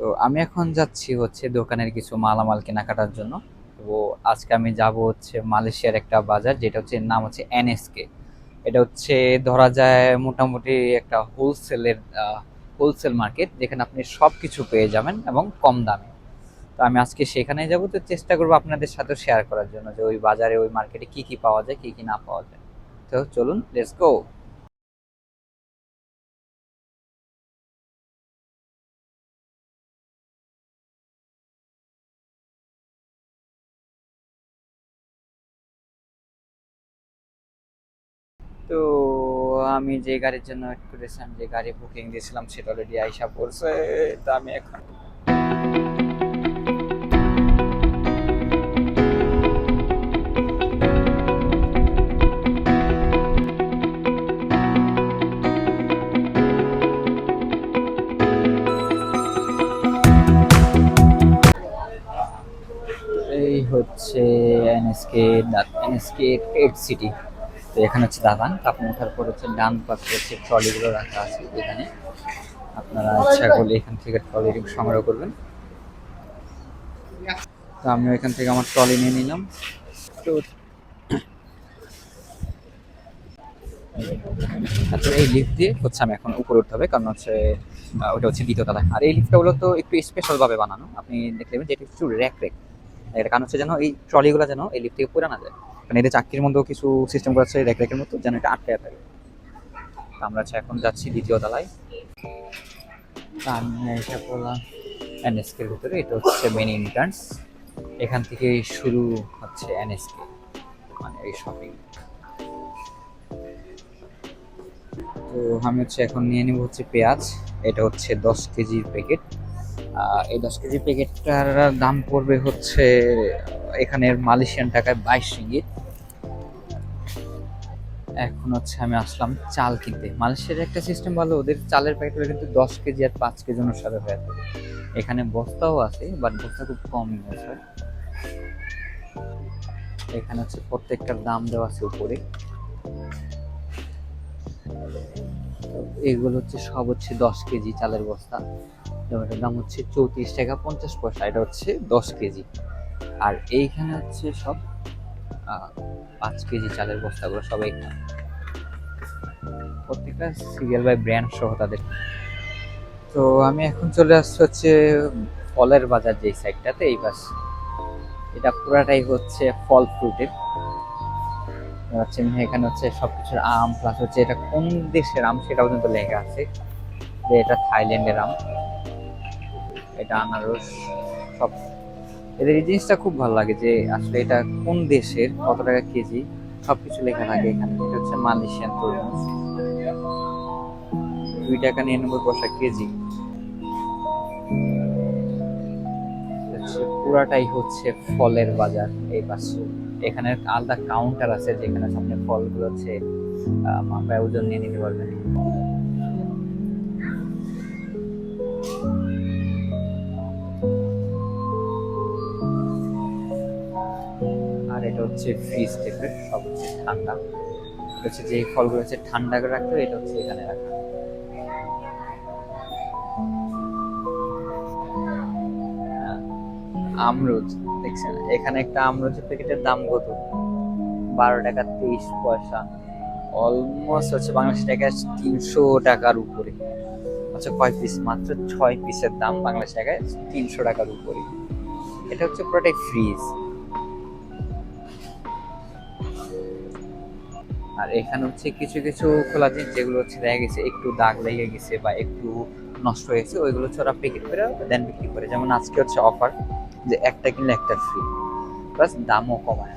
তো আমি এখন যাচ্ছি হচ্ছে দোকানের কিছু মালামাল কেনাকাটার জন্য। তো আজকে আমি যাব হচ্ছে মালয়েশিয়ার একটা বাজার, যেটা হচ্ছে নাম হচ্ছে এনএসকে এটা হচ্ছে ধরা যায় মোটামুটি একটা হোলসেলের হোলসেল মার্কেট যেখানে আপনি সব কিছু পেয়ে যাবেন এবং কম দামে। তো আমি আজকে সেখানে যাব, তো চেষ্টা করব আপনাদের সাথে শেয়ার করার জন্য যে ওই বাজারে, ওই মার্কেটে কি কি পাওয়া যায়, কি কি না পাওয়া যায়। তো চলুন লেটস গো আমি যে গাড়ির জন্য ওয়েট করেছিলাম যে গাড়ি বুকিং দিয়েছিলাম, সেটা অলরেডি আইসা পড়ছে, তো আমি এখন এই হচ্ছে এনএসকে এনএসকে টেড সিটি তো এখানে হচ্ছে দালান আপনি ওঠার পর হচ্ছে ডান পাশে হচ্ছে ট্রলিগুলো রাখা আছে এখানে। আপনারা ইচ্ছা করলে এখান থেকে ট্রলি সংগ্রহ করবেন। তো আমি এখান থেকে আমার ট্রলি নিয়ে নিলাম। তো আচ্ছা এই লিফট দিয়ে হচ্ছে আমি এখন উপরে উঠতে হবে, কারণ হচ্ছে ওটা হচ্ছে দ্বিতীয় তলায়। আর এই লিফটটা তো একটু স্পেশাল ভাবে বানানো। আপনি দেখতে পাবেন যে একটু র্যাক র্যাক এটা কারণ হচ্ছে যেন এই ট্রলিগুলো যেন এই লিফট থেকে পড়ে না যায়। কারণ এদের চাকরির মধ্যেও কিছু সিস্টেম করা আছে র্যাক মতো, যেন এটা আটকে থাকে। আমরা হচ্ছে এখন যাচ্ছি দ্বিতীয় তলায়। এসে পড়লাম এনএসকের ভিতরে, এটা হচ্ছে মেন এন্ট্রান্স এখান থেকে শুরু হচ্ছে এনএসকে মানে এই শপিং তো আমি হচ্ছে এখন নিয়ে নিব হচ্ছে পেঁয়াজ, এটা হচ্ছে দশ কেজির প্যাকেট এই দশ কেজি প্যাকেটটার দাম পড়বে হচ্ছে, এখানের মালয়েশিয়ান টাকায় বাইশ রিঙ্গিত। এখন হচ্ছে আমি আসলাম চাল কিনতে। মালয়েশিয়ার একটা সিস্টেম ভালো, ওদের চালের প্যাকেটগুলো কিন্তু দশ কেজি আর পাঁচ কেজি অনুসারে হয়ে থাকে। এখানে বস্তাও আছে বাট বস্তা খুব কম ইউজ এখানে হচ্ছে প্রত্যেকটার দাম দেওয়া আছে উপরে। এগুলো হচ্ছে সব হচ্ছে দশ কেজি চালের বস্তা। যেমন এটার দাম হচ্ছে চৌত্রিশ টাকা পঞ্চাশ পয়সা, এটা হচ্ছে দশ কেজি। আর এইখানে হচ্ছে সব পাঁচ কেজি চালের বস্তাগুলো সব এইখানে। প্রত্যেকটা সিরিয়াল বাই ব্র্যান্ড সহ তাদের। তো আমি এখন চলে আসছি হচ্ছে ফলের বাজার যেই সাইডটাতে এই পাশ। এটা পুরাটাই হচ্ছে ফল ফ্রুটের হচ্ছে এখানে হচ্ছে সবকিছুর আম প্লাস হচ্ছে এটা কোন দেশের আম সেটা পর্যন্ত লেখা আছে? যে এটা থাইল্যান্ডের আম, এটা আনারস, সব। এদের এই জিনিসটা খুব ভালো লাগে যে আসলে এটা কোন দেশের, কত টাকা কেজি, সবকিছু লেখা থাকে এখানে। এটা হচ্ছে মালয়েশিয়ান তরমুজ। দুই টাকা নিরানব্বই পয়সা কেজি। পুরাটাই হচ্ছে ফলের বাজার এই পাশে। এখানে আলাদা কাউন্টার আছে যেখানে আপনি ফলগুলো আহ, মাপায় ওজন নিয়ে নিতে পারবেন। আর এটা হচ্ছে ফ্রিজ টাইপের সব হচ্ছে ঠান্ডা। হচ্ছে যে ফলগুলো হচ্ছে ঠান্ডা করে রাখতে হয়, এটা হচ্ছে এখানে রাখা। আমরুদ দেখছেন? এখানে একটা আমরুদের প্যাকেটের দাম কত? বারো টাকা তেইশ পয়সা। অলমোস্ট হচ্ছে বাংলাদেশ টাকায় তিনশো টাকার উপরে। আচ্ছা কয় পিস মাত্র ছয় পিসের দাম বাংলাদেশ টাকায় তিনশো টাকার উপরে। এটা হচ্ছে পুরোটাই ফ্রিজ আর এখানে হচ্ছে কিছু কিছু খোলা জিনিস যেগুলো হচ্ছে দেখা গেছে, একটু দাগ লেগে গেছে বা একটু নষ্ট হয়েছে, ওইগুলো হচ্ছে ওরা প্যাকেট করে দেন বিক্রি করে। যেমন আজকে হচ্ছে অফার যে একটা কিনলে একটা ফ্রি প্লাস দামও কমায়।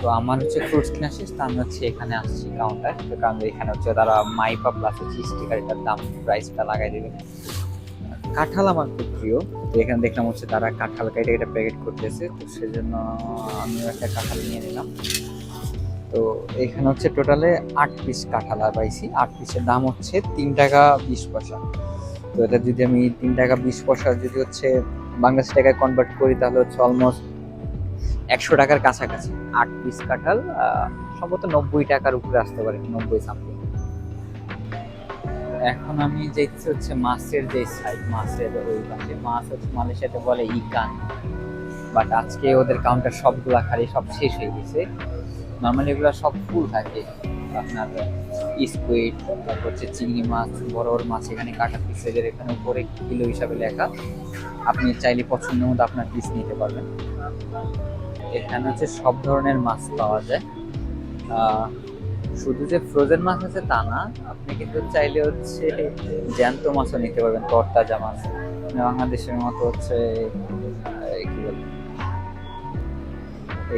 তো আমার হচ্ছে ফ্রুটস কিনা শেষ, তো আমি হচ্ছে এখানে আসছি কাউন্টার তো কারণ এখানে হচ্ছে তারা মাইপা প্লাস হচ্ছে স্টিকার এটার দাম প্রাইসটা লাগাই দেবে। কাঁঠাল আমার খুব প্রিয়। তো এখানে দেখলাম হচ্ছে তারা কাঁঠাল কেটে এটা প্যাকেট করতেছে। তো সেজন্য আমিও একটা কাঁঠাল নিয়ে নিলাম। তো এখানে হচ্ছে টোটালে আট পিস কাঁঠাল আর পাইছি। আট পিসের দাম হচ্ছে তিন টাকা বিশ পয়সা। তো এটা যদি আমি তিন টাকা বিশ পয়সা যদি হচ্ছে বাংলাদেশ টাকায় কনভার্ট করি, তাহলে হচ্ছে অলমোস্ট একশো টাকার কাছাকাছি। আট পিস কাঁঠাল সম্ভবত নব্বই টাকার উপরে আসতে পারে, নব্বই সামথিং এখন আমি দেখছি হচ্ছে মাছের যে সাইড মাছের ওই পাশে। মাছ হচ্ছে মালয়েশিয়াতে বলে ইকান। বাট আজকে ওদের কাউন্টার সবগুলা খালি সব শেষ হয়ে গেছে। নর্মালি এগুলো সব ফুল থাকে। আপনার স্কুইড তারপর হচ্ছে চিংড়ি মাছ, বড় বড় মাছ এখানে কাটা পিসের এখানে উপরে কিলো হিসাবে লেখা। আপনি চাইলে পছন্দ মতো আপনার পিস নিতে পারবেন। এখানে হচ্ছে সব ধরনের মাছ পাওয়া যায়। শুধু যে ফ্রোজেন মাছ আছে তা না, আপনি কিন্তু চাইলে হচ্ছে জ্যান্ত মাছও নিতে পারবেন তরতাজা মাছ। মানে বাংলাদেশের মতো হচ্ছে কি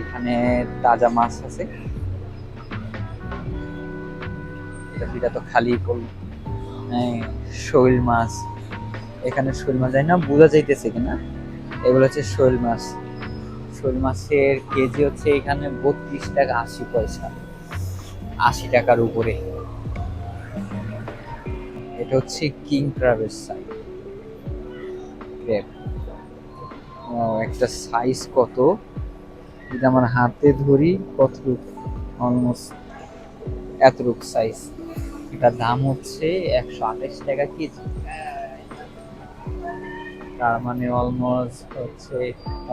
এখানে তাজা মাছ আছে। এটা তো খালি করল শৈল মাছ। এখানে শৈল মাছ যায় না, বোঝা যাইতেছে কিনা। এগুলো হচ্ছে শৈল মাছ। শৈল মাছের কেজি হচ্ছে এখানে বত্রিশ টাকা আশি পয়সা। আশি টাকার উপরে। এটা হচ্ছে কিং ক্রাবের সাইজ একটা সাইজ কত? যদি আমার হাতে ধরি, কতটুক? অলমোস্ট এতটুক সাইজ। এটার দাম হচ্ছে একশো আঠাশ টাকা কেজি। তার মানে অলমোস্ট হচ্ছে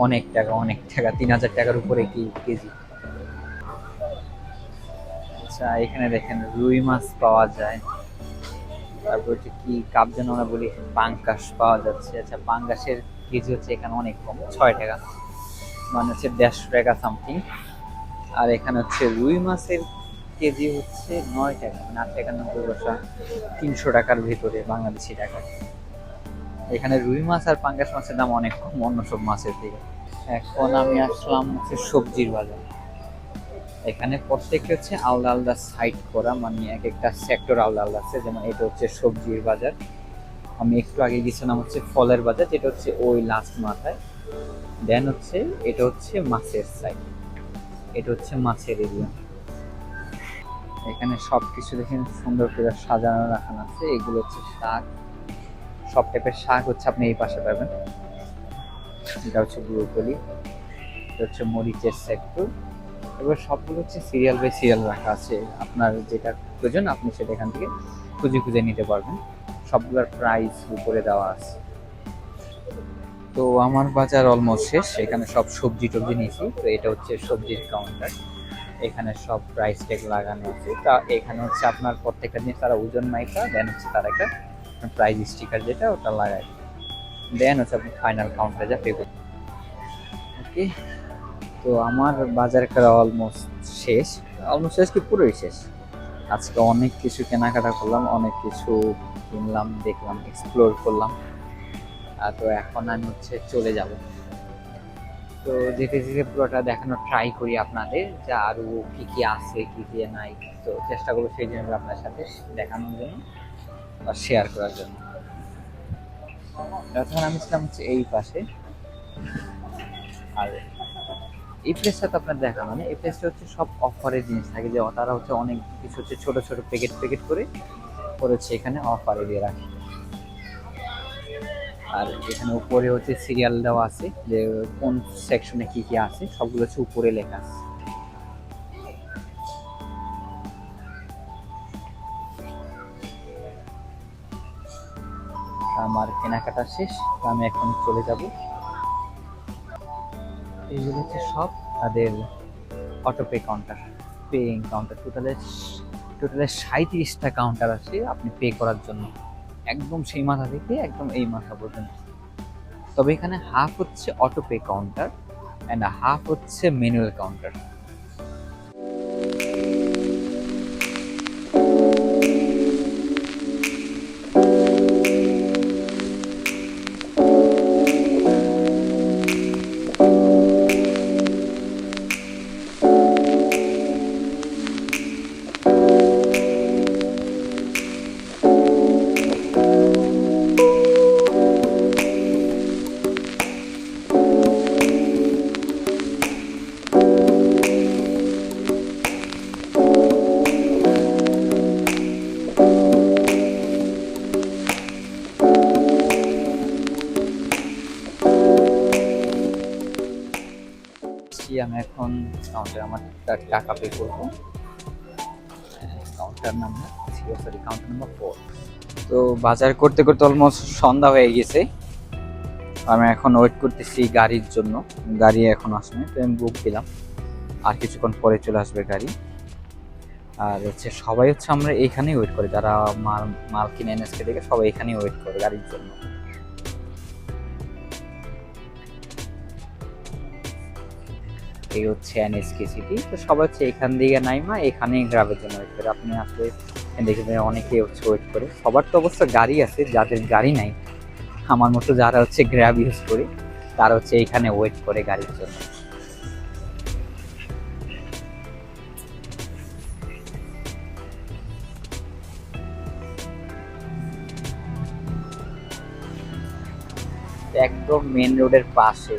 অনেক টাকা অনেক টাকা, তিন হাজার টাকার উপরে কি কেজি? আচ্ছা এখানে দেখেন রুই মাছ পাওয়া যায়। তারপর হচ্ছে কি কাপ যেন আমরা বলি পাঙ্কাশ পাওয়া যাচ্ছে। আচ্ছা পাঙ্কাশের কেজি হচ্ছে এখানে অনেক কম, ছয় টাকা। মানে হচ্ছে দেড়শো টাকা সামথিং আর এখানে হচ্ছে রুই মাছের কেজি হচ্ছে নয় টাকা মানে আট টাকা নব্বই পয়সা, তিনশো টাকার ভিতরে বাংলাদেশি টাকা। এখানে রুই মাছ আর পাঙ্গাস মাছের দাম অনেক কম, অন্য সব মাছের থেকে এখন আমি আসলাম হচ্ছে সবজির বাজার। এখানে প্রত্যেকটা হচ্ছে আলাদা আলাদা সাইড করা মানে এক একটা সেক্টর আলাদা আলাদা আছে। যেমন এটা হচ্ছে সবজির বাজার। আমি একটু আগে গেছিলাম হচ্ছে ফলের বাজার, যেটা হচ্ছে ওই লাস্ট মাথায়। দেন হচ্ছে, এটা হচ্ছে মাছের সাইড এটা হচ্ছে মাছের এরিয়া এখানে সব কিছু দেখেন সুন্দর করে সাজানো, রাখানো আছে। এগুলো হচ্ছে শাক। সব টাইপের শাক হচ্ছে আপনি এই পাশে পাবেন। এটা হচ্ছে ব্রোকলি, এটা হচ্ছে মরিচের সেক্টর এবার সবগুলো হচ্ছে সিরিয়াল বাই সিরিয়াল রাখা আছে। আপনার যেটা প্রয়োজন, আপনি সেটা এখান থেকে খুঁজে খুঁজে নিতে পারবেন। সবগুলোর প্রাইস উপরে দেওয়া আছে। তো আমার বাজার অলমোস্ট শেষ। এখানে সব সবজি টবজি নিয়েছি। তো এটা হচ্ছে সবজির কাউন্টার এখানে সব প্রাইস ট্যাগ লাগানো আছে। তা এখানে হচ্ছে আপনার প্রত্যেকটা জিনিস, তারা ওজন মাইকা দেন হচ্ছে তার একটা প্রাইস স্টিকার যেটা ওটা লাগায়। দেন হচ্ছে আপনি ফাইনাল কাউন্টারে যা পে ওকে তো আমার বাজার করা অলমোস্ট শেষ। অলমোস্ট শেষ কি? পুরোই শেষ। আজকে অনেক কিছু কেনাকাটা করলাম, অনেক কিছু কিনলাম, দেখলাম এক্সপ্লোর করলাম। তো এখন আমি হচ্ছে চলে যাব। তো যেতে যেতে পুরোটা দেখানোর ট্রাই করি আপনাদের, যে আরও কি কি আছে, কি কি নাই। তো চেষ্টা করব সেই জন্য আপনার সাথে দেখানোর জন্য বা শেয়ার করার জন্য। তখন আমি ছিলাম হচ্ছে এই পাশে। আর এই প্লেসটা তো আপনার দেখা মানে এই প্লেসটা হচ্ছে সব অফারের জিনিস থাকে। যে তারা হচ্ছে অনেক কিছু হচ্ছে ছোট ছোট প্যাকেট প্যাকেট করে করেছে এখানে অফারে দিয়ে রাখে। আর এখানে উপরে হচ্ছে সিরিয়াল দেওয়া আছে যে কোন সেকশনে কি কি আছে, সবগুলো হচ্ছে উপরে লেখা আছে। আমার কেনাকাটা শেষ আমি এখন চলে যাব। এইগুলো হচ্ছে সব তাদের অটোপে কাউন্টার পেইং কাউন্টার টোটালে টোটালে সাঁত্রিশটা কাউন্টার আছে আপনি পে করার জন্য। একদম সেই মাথা থেকে একদম এই মাথা পর্যন্ত। তবে এখানে হাফ হচ্ছে অটোপে কাউন্টার অ্যান্ড হাফ হচ্ছে ম্যানুয়াল কাউন্টার আমি এখন কাউন্টার আমার টাকা পে করব। Counter number sorry counter number four তো বাজার করতে করতে অলমোস্ট সন্ধ্যা হয়ে গেছে। আমি এখন ওয়েট করতেছি গাড়ির জন্য। গাড়ি এখন আসবে, তো আমি বুক দিলাম। আর কিছুক্ষণ পরে চলে আসবে গাড়ি। আর হচ্ছে সবাই হচ্ছে আমরা এইখানেই ওয়েট করি। যারা মাল মাল কিনে এনএসকে থেকে সবাই এখানেই ওয়েট করে গাড়ির জন্য। এই হচ্ছে এনএসকে সিটি তো সবাই হচ্ছে এখান থেকে নাইমা, এখানেই গ্রাবের জন্য ওয়েট করে আপনি আসলে দেখবেন অনেকেই হচ্ছে ওয়েট করে। সবার তো অবশ্য গাড়ি আছে, যাদের গাড়ি নাই, আমার মতো যারা হচ্ছে গ্র্যাব ইউজ করে, তারা হচ্ছে এখানে ওয়েট করে গাড়ির জন্য। একদম মেন রোডের পাশে।